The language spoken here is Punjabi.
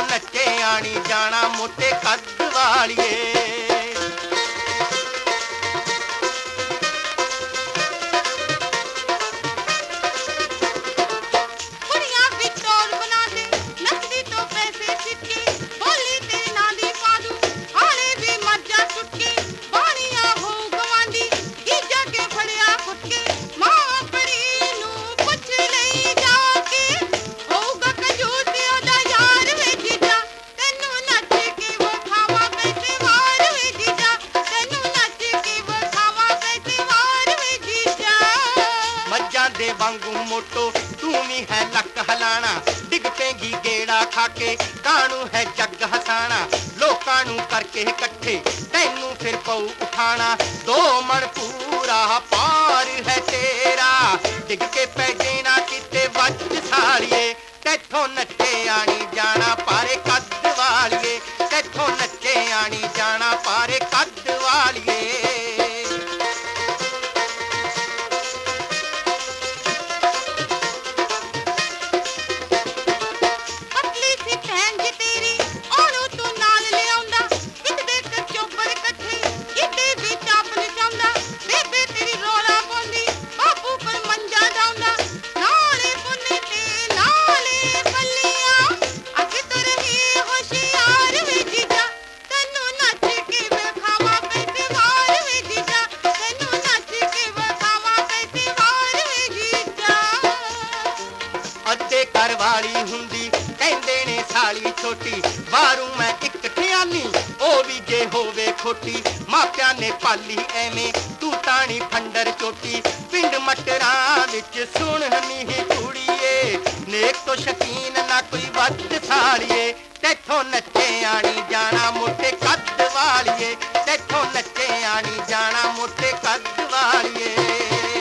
ਨੱਚੇ ਆਣੀ ਜਾਣਾ ਮੋਟੇ ਕੱਦ ਵਾਲੀਏ। ਦੇ ਵਾਂਗੂ ਮੋਟੋ। ਤੂੰ ਵੀ ਹੈ ਲੱਕ ਹਲਾਣਾ, ਡਿੱਗ ਪੈਂਗੀ ਗੇੜਾ ਖਾ ਕੇ। ਕਾਣੂ ਹੈ ਜੱਗ ਹਸਾਣਾ, ਲੋਕਾਂ ਨੂੰ ਕਰਕੇ ਇਕੱਠੇ। ਤੈਨੂੰ ਫਿਰ ਪਊ ਉਠਾਣਾ। ਦੋ ਮਣ ਪੂਰਾ ਪਾਰ ਹੈ ਤੇਰਾ। ਡਿੱਗ ਕੇ ਪੈ ਜੇਣਾ ਕਿਤੇ ਵੱਜ ਸਾਲੀਏ। ਤੈਥੋਂ ਨੱਚੇ ਆਣੀ ਜਾਣਾ ਪਾਰੇ ਕੱਦ ਵਾਲੀਏ। ਤੈਥੋਂ ਨੱਚੇ ਆਣੀ ਜਾਣਾ Lütfen gitmeyin. ਕਹਿੰਦੇ ਛੋਟੀ, ਬਾਹਰੋਂ ਮੈਂ ਇੱਕ ਖਿਆਲੀ, ਉਹ ਵੀ ਜੇ ਹੋਵੇ ਖੋਟੀ, ਮਾਪਿਆਂ ਨੇ ਪਾਲੀ ਐਵੇਂ, ਤੂੰ ਤਾਣੀ ਫੰਡਰ ਚੋਟੀ, ਪਿੰਡ ਮਟਰਾਂ ਵਿੱਚ ਸੁਣ ਨੀ ਕੁੜੀਏ ਨੇਕ ਤੋਂ ਸ਼ਕੀਨ ਨਾ ਕੋਈ ਵੱਧ ਸਾਲੀਏ, ਤੈਥੋਂ ਨੱਚੇ ਆਣੀ ਜਾਣਾ ਮੋਟੇ ਕੱਦ ਵਾਲੀਏ, ਤੈਥੋਂ ਨੱਚੇ ਆਣੀ ਜਾਣਾ ਮੋਟੇ ਕੱਦ